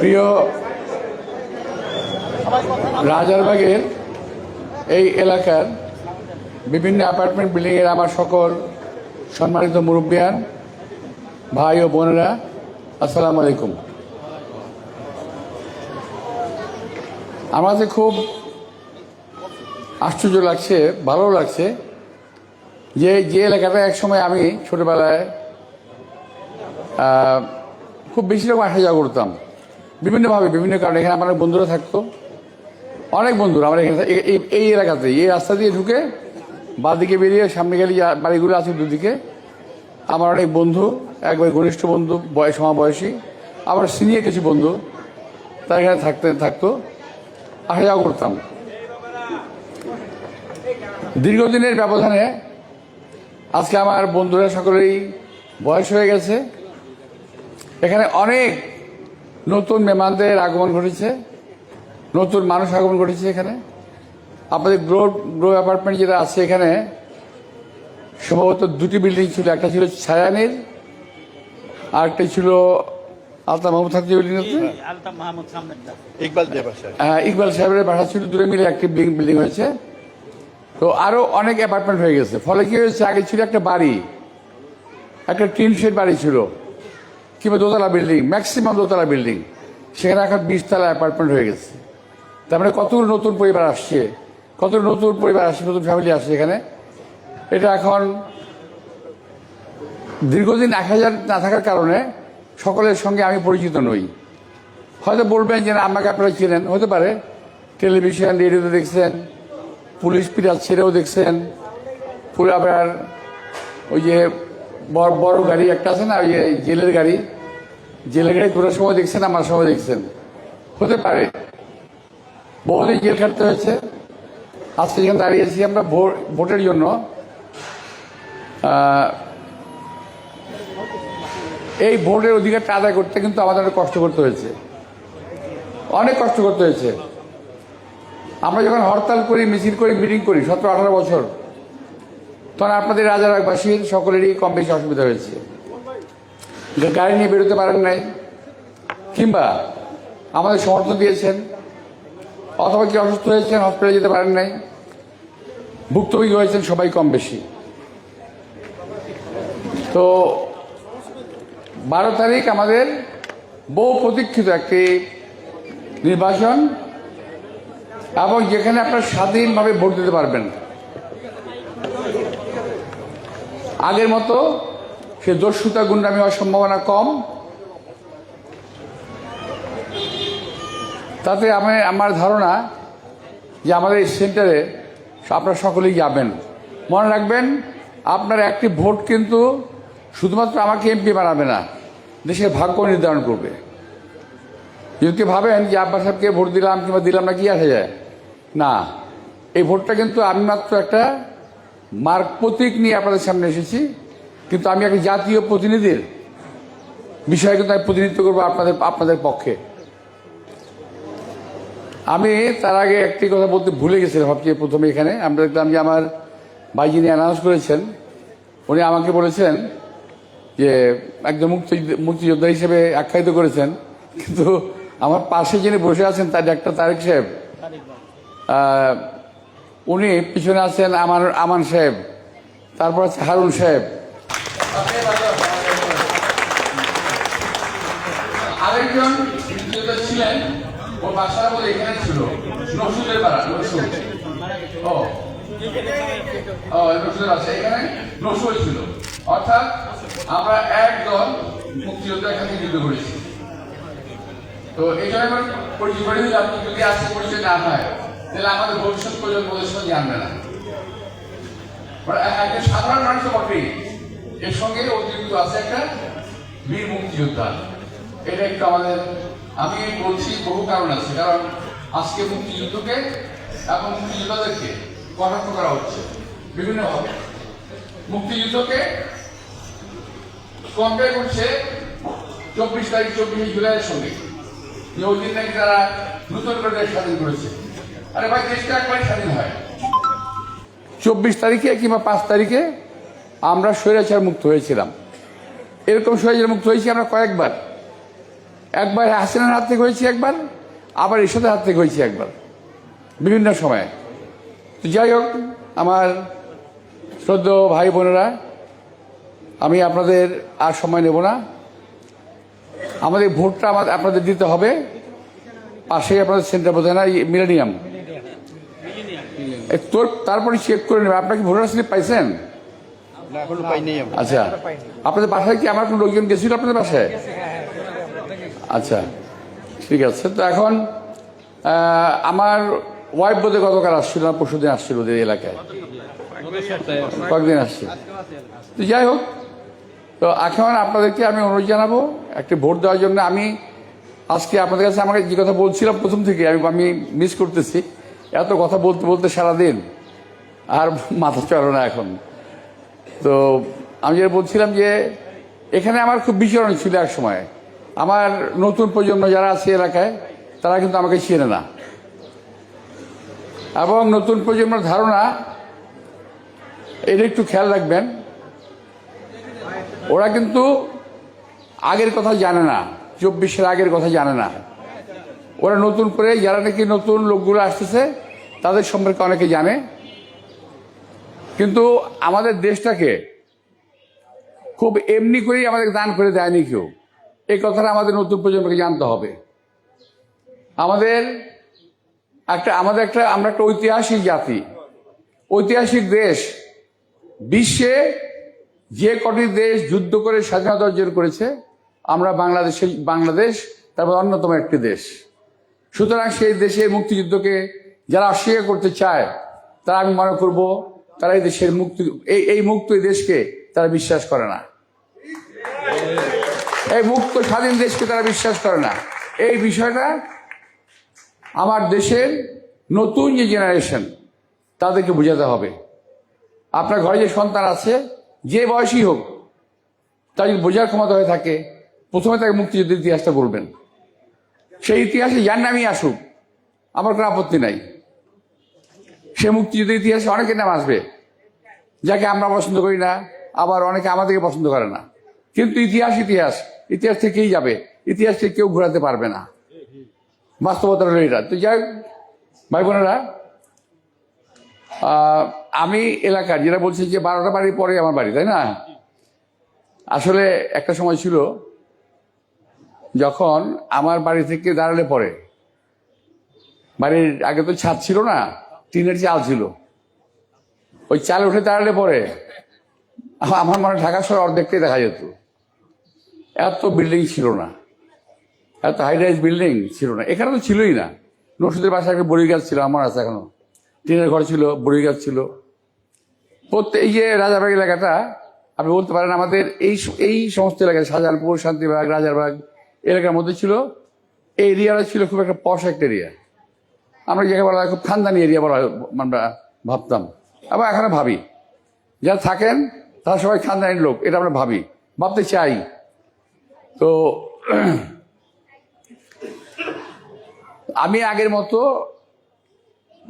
প্রিয় রাজারবাগের এই এলাকার বিভিন্ন অ্যাপার্টমেন্ট বিল্ডিংয়ের আমার সকল সম্মানিত মুরব্বিয়ান ভাই ও বোনেরা, আসসালামু আলাইকুম। আমাদের খুব আশ্চর্য লাগছে, ভালো লাগছে যে যে এলাকাটা একসময় আমি ছোটবেলায় খুব বেশি রকম আসা যাওয়া করতাম বিভিন্নভাবে, বিভিন্ন কারণে। এখানে আমার বন্ধুরা থাকতো। অনেক বন্ধুরা আমার এখানে এই- এলাকাতে। এই রাস্তা দিয়ে ঢুকে বাদিকে বেরিয়ে সামনে গেলে বাড়িগুলো আছে দুদিকে, আমার অনেক বন্ধু, একবার ঘনিষ্ঠ বন্ধু, বয়স বয়সী আবার সিনিয়র কিছু বন্ধু, তারা এখানে থাকতে, থাকতো। আসা যাওয়া করতাম। দীর্ঘদিনের ব্যবধানে আজকে আমার বন্ধুরা সকলেই বয়স হয়ে গেছে। এখানে অনেক নতুন মেহমানদের আগমন ঘটেছে। নতুন মানুষ আগমন ঘটেছে এখানে। আমাদের গ্রো গ্রো অ্যাপার্টমেন্ট যেটা আছে এখানে সম্ভবত দুটি বিল্ডিং ছিল। একটা ছিল ছায়ানির আর একটা ছিল আলতা মাহমুদ থাকতে বিল্ডিং মাহমুদ সামনের ইকবাল সাহেবের বাসা ছিল। দুটো মিলে একটি বিল্ডিং হয়েছে। তো আরও অনেক অ্যাপার্টমেন্ট হয়ে গেছে। ফলে কি হয়েছে? আগে ছিল একটা বাড়ি। একটা টিন শেড বাড়ি ছিল। কিংবা দোতলা বিল্ডিং ম্যাক্সিমাম দোতলা বিল্ডিং সেখানে এখন বিশতলা অ্যাপার্টমেন্ট হয়ে গেছে। তার মানে কতগুলো নতুন পরিবার আসছে, কত নতুন পরিবার আসছে, নতুন ফ্যামিলি আসছে এখানে। এটা এখন দীর্ঘদিন এক হাজার না থাকার কারণে সকলের সঙ্গে আমি পরিচিত নই। হয়তো বলবেন যে আমাকে আপনারা চিনেন। হতে পারে। টেলিভিশন, রেডিওতে দেখছেন, পুলিশ পিরাজ ছেড়েও দেখছেন। পুরো আবার ওই যে বড় গাড়ি একটা আছে না, ওই জেলের গাড়ি। জেলের গাড়ি ঘোরার সময় দেখছেন, আমার সময় দেখছেন। হতে পারে। বহুদিন জেল খাটতে হয়েছে। আজকে যেখানে দাঁড়িয়েছি আমরা ভোট ভোটের জন্য। এই ভোটের অধিকারটা আদায় করতে কিন্তু আমাদের অনেক কষ্ট করতে হয়েছে। অনেক কষ্ট করতে হয়েছে। আমরা যখন হরতাল করি, মিছিল করি, মিটিং করি, সতেরো, আঠারো বছর। তখন আপনাদের রাজারাগবাসীর সকলেরই কম বেশি অসুবিধা হয়েছে। গাড়ি নিয়ে বেরোতে পারেন নাই, কিংবা আমাদের সমর্থন দিয়েছেন, অথবা কি অসুস্থ হয়েছেন হসপিটালে যেতে পারেন নাই, ভুক্তভোগী হয়েছেন সবাই কম বেশি। তো বারো তারিখ আমাদের বহু প্রতীক্ষিত একটি নির্বাচন, এবং যেখানে আপনারা স্বাধীনভাবে ভোট দিতে পারবেন। আগের মতো সে দস্যুতা গুন্ডামি হওয়ার সম্ভাবনা কম। তাতে আমি আমার ধারণা যে আমাদের এই সেন্টারে আপনারা সকলেই যাবেন। মনে রাখবেন, আপনার একটি ভোট কিন্তু শুধুমাত্র আমাকে এমপি বানাবে না, দেশের ভাগ্য নির্ধারণ করবে। যদি ভাবেন যে আব্বাস সাহেবকে ভোট দিলাম কিংবা দিলাম না, কি আসে যায়? না। এই ভোটটা কিন্তু আমি মাত্র একটা মার্ক প্রতীক নিয়ে আপনাদের সামনে এসেছি। কিন্তু আমি একটা জাতীয় প্রতিনিধির বিষয়ে কিন্তু আমি প্রতিনিধিত্ব করব আপনাদের আপনাদের পক্ষে। আমি তার আগে একটি কথা বলতে ভুলে গেছিলাম ভাবছি প্রথমে এখানে। আমরা দেখলাম যে আমার ভাই যিনি অ্যানাউন্স করেছেন, উনি আমাকে বলেছেন যে একজন মুক্তি, মুক্তিযোদ্ধা হিসেবে আখ্যায়িত করেছেন। কিন্তু আমার পাশে যিনি বসে আছেন, তার ডাক্তার তারেক সাহেব। উনি পিছনে আছেন আমার, আমান সাহেব। তারপর আছে হারুন সাহেব। আরেকজন মুক্তিযোদ্ধা ছিলেন, ও বাসার বলে এখানে ছিল নসুদের পাড়া ও। ও আছে এখানে নসুদ ছিল। অর্থাৎ আমরা একদল মুক্তিযোদ্ধা এখানে যুদ্ধ করেছি। তো এই জন্য পরিচয় আপনি যদি আজকে পরিচয় না হয়। তাহলে আমাদের ভবিষ্যৎ প্রজন্ম ওদের জানবে না। মানে একজন সাধারণ মানুষ বটেই। এর সঙ্গে অতিরিক্ত আছে একটা বীর মুক্তিযোদ্ধা। এটা একটু আমাদের আমি বলছি বহু কারণ আছে, কারণ আজকে মুক্তিযুদ্ধকে এবং মুক্তিযোদ্ধাদেরকে কটাক্ষ করা হচ্ছে বিভিন্নভাবে মুক্তিযুদ্ধকে কম্পেয়ার করছে চব্বিশ তারিখ, চব্বিশে জুলাইয়ের সঙ্গে। যে ওই দিন নাকি তারা নতুন করে স্বাধীন করেছে। হয়। চব্বিশ তারিখে কিংবা পাঁচ তারিখে আমরা স্বৈরাচার মুক্ত হয়েছিলাম। এরকম স্বৈরাচার মুক্ত হয়েছি আমরা কয়েকবার। একবার হাসিনার হাত থেকে হয়েছি একবার, আবার এরশাদের হাত থেকে হয়েছি একবার, বিভিন্ন সময়ে। তো যাই হোক, আমার শ্রদ্ধ ভাই বোনেরা, আমি আপনাদের আর সময় নেব না। আমাদের ভোটটা আমাদের আপনাদের দিতে হবে। পাশেই আপনাদের সেন্টার বোঝায় না মিলেনিয়াম। তোর তারপরে চেক করে নেবে। আপনার কি ভোটার স্লিপ পাইছেন? আচ্ছা। আপনাদের বাসায় কি আমার কোনো লোকজন গেছিল আপনাদের বাসায়? আচ্ছা ঠিক আছে। তো এখন আমার ওয়াইফ বোধে গতকাল আসছিল না পরশু দিন আসছিল ওদের এলাকায়। কয়েকদিন আসছে। তো যাই হোক তো এখন আপনাদেরকে আমি অনুরোধ জানাব একটি ভোট দেওয়ার জন্য আমি আজকে আপনাদের কাছে আমাকে যে কথা বলছিলাম প্রথম থেকে আমি আমি মিস করতেছি। এত কথা বলতে বলতে সারাদিন আর মাথা চলে না এখন। তো আমি যেটা বলছিলাম যে, এখানে আমার খুব বিচরণ ছিল এক সময়। আমার নতুন প্রজন্ম যারা আছে এলাকায়, তারা কিন্তু আমাকে চেনে না। এবং নতুন প্রজন্মের ধারণা, এটা একটু খেয়াল রাখবেন, ওরা কিন্তু আগের কথা জানে না, চব্বিশের আগের কথা জানে না। ওরা নতুন করে, যারা নাকি নতুন লোকগুলো আসতেছে, তাদের সম্পর্কে অনেকে জানে। কিন্তু আমাদের দেশটাকে খুব এমনি করেই আমাদের দান করে দেয়নি কেউ। এই কথাটা আমাদের নতুন প্রজন্মকে জানতে হবে। আমাদের একটা আমাদের একটা, আমরা একটা ঐতিহাসিক জাতি। ঐতিহাসিক দেশ। বিশ্বে যে কটি দেশ যুদ্ধ করে স্বাধীনতা অর্জন করেছে, আমরা বাংলাদেশে, বাংলাদেশ, তারপর অন্যতম একটি দেশ। সুতরাং সেই দেশে মুক্তিযুদ্ধকে যারা অস্বীকার করতে চায়, তারা আমি মনে করব তারা এই দেশের মুক্তি, এই এই মুক্ত দেশকে তারা বিশ্বাস করে না। এই মুক্ত স্বাধীন দেশকে তারা বিশ্বাস করে না। এই বিষয়টা আমার দেশের নতুন যে জেনারেশন, তাদেরকে বোঝাতে হবে। আপনার ঘরে যে সন্তান আছে, যে বয়সী হোক যদি বোঝার ক্ষমতা হয়ে থাকে, প্রথমে তাকে মুক্তিযুদ্ধের ইতিহাসটা বলবেন। সেই ইতিহাসে যার নামই আসুক, আমার কোনো আপত্তি নাই। সে মুক্তিযুদ্ধের ইতিহাসে অনেকের নাম আসবে, যাকে আমরা পছন্দ করি না, আবার অনেকে আমাদেরকে পছন্দ করে না। কিন্তু ইতিহাস ইতিহাস ইতিহাস থেকেই যাবে, ইতিহাস থেকে কেউ ঘোরাতে পারবে না। বাস্তবতা হলো এটা। তো যাই ভাই বোনেরা আমি এলাকার, যেটা বলছি যে বারোটা বাড়ির পরে আমার বাড়ি, তাই না? আসলে একটা সময় ছিল যখন আমার বাড়ি থেকে দাঁড়ালে পরে, বাড়ির আগে তো ছাদ ছিল না, টিনের চাল ছিল। ওই চাল উঠে দাঁড়ালে পরে, আমার মনে ঢাকা শহর অর্ধেকটাই দেখা যেত। এত বিল্ডিং ছিল না। এত হাই রাইজ বিল্ডিং ছিল না। এখানে তো ছিলই না। নসুদের বাসায় একটা বড়ি গাছ ছিল, আমার আছে এখনও। টিনের ঘর ছিল বড়ি গাছ ছিল। প্রত্যেক এই যে রাজাবাগ এলাকাটা, আপনি বলতে পারেন আমাদের এই এই সমস্ত এলাকায় শাহজাহানপুর, শান্তিবাগ, রাজারবাগ এলাকার মধ্যে ছিল, এই এরিয়াটা ছিল খুব একটা পশ একটা এরিয়া। আমরা যাকে বলা হয় খুব খানদানি এরিয়া বলা আমরা ভাবতাম। আবার এখানে ভাবি। যারা থাকেন, তারা সবাই খানদানির লোক, এটা আমরা ভাবি। ভাবতে চাই। তো, আমি আগের মতো,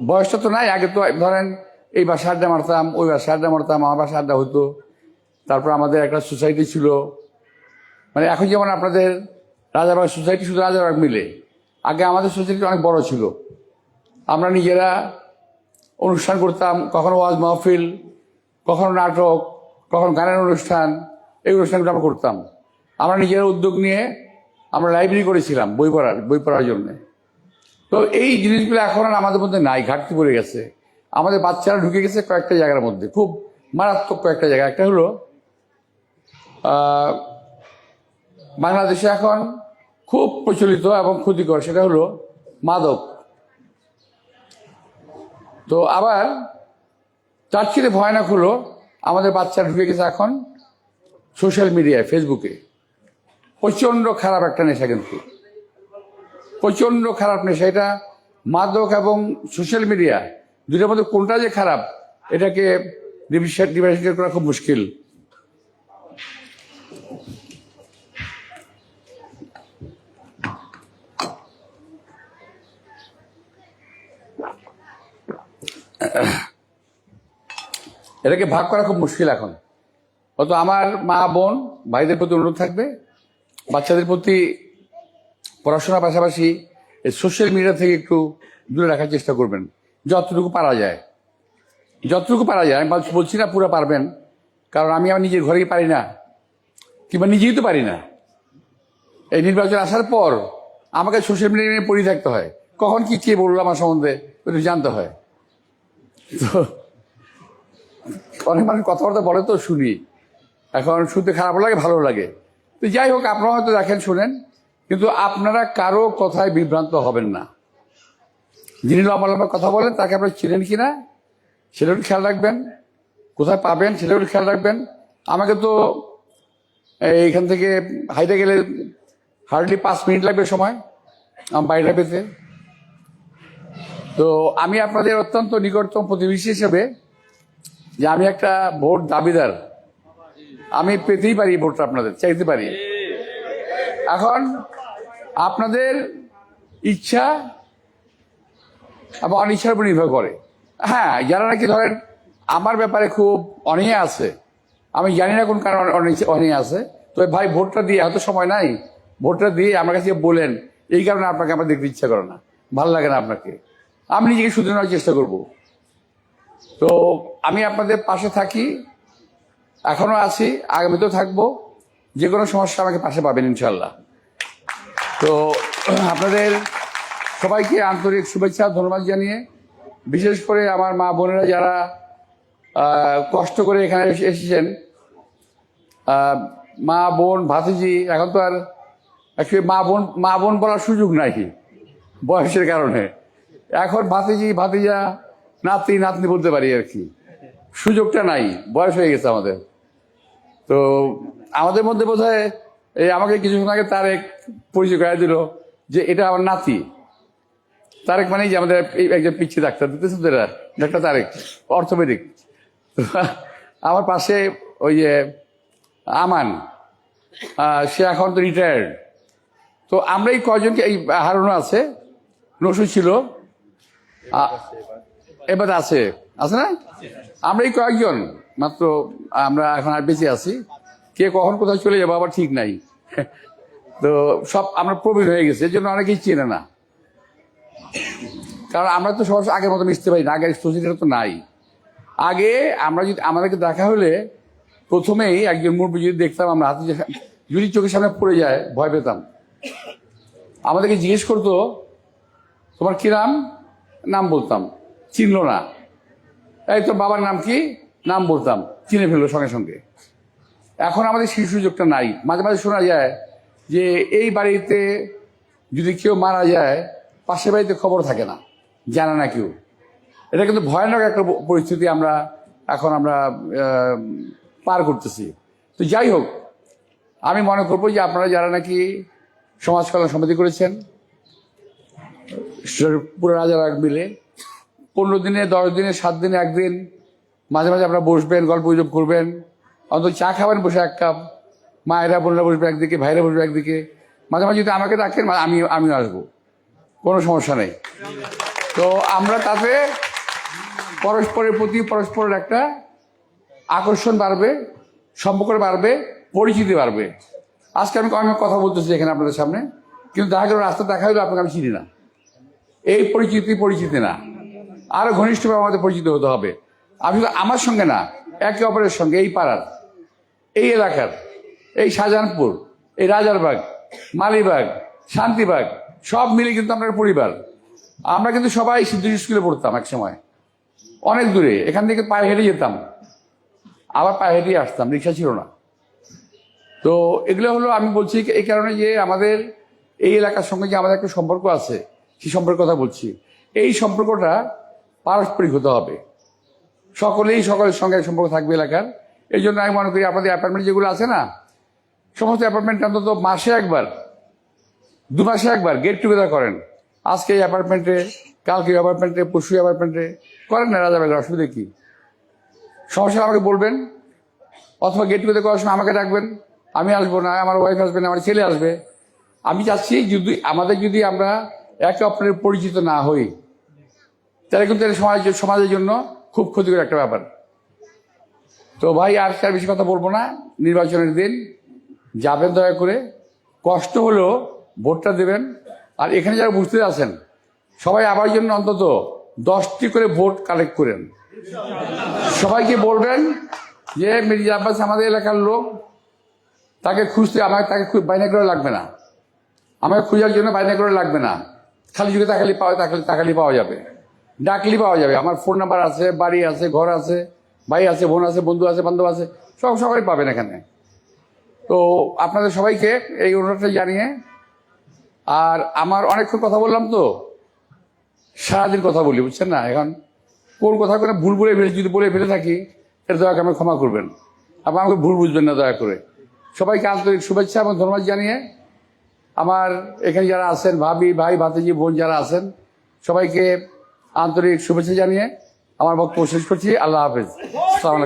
বয়সটা তো নাই, আগে তো ধরেন, এই বাসা আড্ডা মারতাম, ওই বাসা আড্ডা মারতাম, আমার বাসা আড্ডা হতো। তারপর আমাদের একটা সোসাইটি ছিল। মানে এখন যেমন আপনাদের রাজাবাগ সোসাইটি শুধু রাজাবাগ মিলে। আগে আমাদের সোসাইটি অনেক বড় ছিল। আমরা নিজেরা অনুষ্ঠান করতাম, কখনো ওয়াজ মাহফিল, কখনো নাটক, কখনো গানের অনুষ্ঠান, এই অনুষ্ঠানগুলো আমরা করতাম। আমরা নিজেরা উদ্যোগ নিয়ে আমরা লাইব্রেরি করেছিলাম বই পড়ার বই পড়ার জন্যে। তো এই জিনিসগুলো এখন আর আমাদের মধ্যে নাই, ঘাটতি পড়ে গেছে। আমাদের বাচ্চারা ঢুকে গেছে কয়েকটা জায়গার মধ্যে, খুব মারাত্মক কয়েকটা জায়গা। একটা হলো বাংলাদেশে এখন খুব প্রচলিত এবং ক্ষতিকর, সেটা হলো মাদক। তো আবার তার চেয়ে ভয়ানক হলো আমাদের বাচ্চারা ঢুকে গেছে এখন সোশ্যাল মিডিয়ায়, ফেসবুকে। প্রচণ্ড খারাপ একটা নেশা কিন্তু। প্রচণ্ড খারাপ নেশা। এটা মাদক এবং সোশ্যাল মিডিয়া দুটোর মধ্যে কোনটা যে খারাপ, এটাকে ডিভাইসেট করা খুব মুশকিল। এটাকে ভাগ করা খুব মুশকিল এখন। অত আমার মা, বোন, ভাইদের প্রতি অনুরোধ থাকবে। বাচ্চাদের প্রতি পড়াশোনার পাশাপাশি সোশ্যাল মিডিয়া থেকে একটু দূরে রাখার চেষ্টা করবেন। যতটুকু পারা যায়। যতটুকু পারা যায়, আমি বল- বলছি না পুরো পারবেন। কারণ আমি আমার নিজের ঘরেই পারি না। কিংবা নিজেই তো পারি না। এই নির্বাচন আসার পর আমাকে সোশ্যাল মিডিয়া নিয়ে পড়ে থাকতে হয়। কখন কি কে বলল আমার সম্বন্ধে জানতে হয়। তো অনেক মানুষ কথাবার্তা বলে তো শুনি। এখন শুনতে খারাপ লাগে, ভালো লাগে। তো যাই হোক, আপনারা হয়তো দেখেন, শুনেন, কিন্তু আপনারা কারও কথায় বিভ্রান্ত হবেন না। যিনি লম্বা লম্বা কথা বলেন, তাকে আপনারা চিনেন কিনা, সেটাও খেয়াল রাখবেন। কোথায় পাবেন, সেটাও খেয়াল রাখবেন। আমাকে তো এইখান থেকে হাইটে গেলে হার্ডলি পাঁচ মিনিট লাগবে সময়, আমার বাড়িটা পেতে তো আমি আপনাদের অত্যন্ত নিকটতম প্রতিবেশী হিসেবে যে আমি একটা ভোট দাবিদার। আমি পেতেই পারি ভোটটা আপনাদের, চাইতে পারি। এখন আপনাদের ইচ্ছা এবং অনিচ্ছার উপর নির্ভর করে। হ্যাঁ যারা নাকি ধরেন আমার ব্যাপারে খুব অনীহা আছে, আমি জানি না কোন কারণ অনীহা আছে তো ভাই ভোটটা দিয়ে, হয়তো সময় নাই, ভোটটা দিয়ে আমার কাছে বলেন, এই কারণে আপনাকে আমার দেখতে ইচ্ছা করে না, ভালো লাগে না আপনাকে। আমি নিজেকে শুধরে নেওয়ার চেষ্টা করব। তো আমি আপনাদের পাশে থাকি, এখনও আছি, আগামীতেও থাকব, যে কোনো সমস্যা আমাকে পাশে পাবেন ইনশাল্লাহ তো আপনাদের সবাইকে আন্তরিক শুভেচ্ছা, ধন্যবাদ জানিয়ে, বিশেষ করে আমার মা বোনেরা যারা কষ্ট করে এখানে এসে- এসেছেন মা বোন, ভাতিজি, এখন তো আর মা বোন মা বোন বলার সুযোগ নাই বয়সের কারণে। এখন ভাতিজি, ভাতিজা নাতি নাতনি বলতে পারি আর কি। সুযোগটা নাই, বয়স হয়ে গেছে আমাদের। তো আমাদের মধ্যে বোধ হয় এই আমাকে কিছুক্ষণ আগে তারেক পরিচয় করে দিল যে এটা আমার নাতি। তারেক মানে যে আমাদের একজন পিচ্ছি ডাক্তার দিতেছে ডাক্তার তারেক, অর্থোপেডিক। আমার পাশে ওই যে আমান সে এখন তো রিটায়ার্ড তো আমরা এই কয়জনকে, এই হারুনও আছে, নসু ছিল। এবার আছে। আছে না? আমরা এই কয়েকজন, মাত্র আমরা এখন আর বেঁচে আছি। কে কখন কোথায় চলে যাব আবার ঠিক নাই। তো সব আমরা প্রবীণ হয়ে গেছে, এর জন্য অনেকেই চেনে না। কারণ আমরা তো সবার আগের মতো মিশতে পারি না, আগের সোসাইটিটা তো নাই। আগে আমরা যদি আমাদেরকে দেখা হলে প্রথমেই একজন মুরব্বী যদি দেখতাম, আমরা হাতে যদি চোখের সামনে পড়ে যায়, ভয় পেতাম। আমাদেরকে জিজ্ঞেস করতো, তোমার কি নাম? নাম বলতাম, চিনলো না। এই তো বাবার নাম কি? নাম বলতাম, চিনে ফেলল সঙ্গে সঙ্গে। এখন আমাদের সেই সুযোগটা নাই। মাঝে মাঝে শোনা যায় যে এই বাড়িতে যদি কেউ মারা যায়, পাশের বাড়িতে খবর থাকে না, জানে না কেউ। এটা কিন্তু ভয়ানক একটা পরিস্থিতি আমরা এখন আমরা পার করতেছি। তো যাই হোক, আমি মনে করব যে আপনারা যারা নাকি সমাজ কল্যাণ সমিতি করেছেন পুরো রাজারাগ মিলে পনেরো দিনে, দশ দিনে, সাত দিনে একদিন মাঝে মাঝে আপনারা বসবেন, গল্প গুজব করবেন। অন্তত চা খাবেন, বসে এক কাপ। মায়েরা, বোনেরা বসবে একদিকে ভাইরা বসবে একদিকে। মাঝে মাঝে যদি আমাকে ডাকেন মা- আমি, আমিও আসব। কোনো সমস্যা নেই। তো আমরা তাতে পরস্পরের প্রতি পরস্পরের একটা আকর্ষণ বাড়বে, সম্পর্ক বাড়বে, পরিচিতি বাড়বে। আজকে আমি অনেক কথা বলতেছি এখানে আপনাদের সামনে, কিন্তু দেখা গেল রাস্তা দেখা হলো আপনাকে আমি চিনি না। এই পরিচিতি পরিচিতি না। আরও ঘনিষ্ঠভাবে আমাদের পরিচিত হতে হবে। আমি শুধু আমার সঙ্গে না, একে অপরের সঙ্গে, এই পাড়ার, এই এলাকার, এই শাহজাহানপুর, এই রাজারবাগ, মালিবাগ, শান্তিবাগ, সব মিলে কিন্তু আমরা পরিবার। আমরা কিন্তু সবাই সিদ্ধ স্কুলে পড়তাম এক সময়। অনেক দূরে, এখান থেকে পায়ে হেঁটে যেতাম। আবার পায়ে হেঁটেই আসতাম, রিক্সা ছিল না। তো এগুলো হলো আমি বলছি এই কারণে যে আমাদের এই এলাকার সঙ্গে যে আমাদের একটা সম্পর্ক আছে সেই সম্পর্কের কথা বলছি? এই সম্পর্কটা পারস্পরিক হতে হবে। সকলেই সকলের সঙ্গে সম্পর্ক থাকবে এলাকার। এই জন্য আমি মনে করি আপনাদের অ্যাপার্টমেন্ট যেগুলো আছে না, সমস্ত অ্যাপার্টমেন্ট অন্তত মাসে একবার, দু মাসে একবার গেট টুগেদার করেন। আজকে এই অ্যাপার্টমেন্টে কালকে অ্যাপার্টমেন্টে পরশু অ্যাপার্টমেন্টে করেন না রাজা রাজাবেলা অসুবিধা কি? সমস্যা আমাকে বলবেন, অথবা গেট টুগেদার করার সময় আমাকে ডাকবেন। আমি আসব না, আমার ওয়াইফ আসবে না, আমার ছেলে আসবে। আমি চাচ্ছি যদি, আমাদের যদি আমরা একে অপরের পরিচিত না হই তাহলে কিন্তু এটা সমাজ সমাজের জন্য খুব ক্ষতিকর একটা ব্যাপার। তো ভাই, আর তার বেশি কথা বলব না? নির্বাচনের দিন যাবেন দয়া করে। কষ্ট হলেও ভোটটা দেবেন। আর এখানে যারা বুঝতে আছেন, সবাই আমার জন্য অন্তত দশটি করে ভোট কালেক্ট করেন। সবাইকে বলবেন যে, মির্জা আব্বাস আমাদের এলাকার লোক, তাকে খুঁজতে আমার তাকে বাইনা করে লাগবে না। আমাকে খোঁজার জন্য বাইনা করে লাগবে না। খালি যুগে তাকালি পাওয়া তাকালি তাকালি পাওয়া যাবে। ডাকলি পাওয়া যাবে। আমার ফোন নাম্বার আছে, বাড়ি আছে, ঘর আছে, ভাই আছে, বোন আছে, বন্ধু আছে, বান্ধব আছে, সব সবাই পাবেন এখানে। তো আপনাদের সবাইকে এই অনুরোধটা জানিয়ে, আর আমার অনেকক্ষণ কথা বললাম তো, সারাদিন কথা বলি, বুঝছেন না? এখন কোন কথা করে ভুল বলে ফেলে যদি বলে ফেলে থাকি এটা দয়া আমাকে ক্ষমা করবেন। আবার আমাকে ভুল বুঝবেন না দয়া করে। সবাইকে আন্তরিক শুভেচ্ছা এবং ধন্যবাদ জানিয়ে আমার এখানে যারা আছেন, ভাবি, ভাই, ভাতিজি, বোন যারা আছেন, সবাইকে আন্তরিক শুভেচ্ছা জানিয়ে আমার বক্তব্য শেষ করছি। আল্লাহ হাফেজ। আসসালামু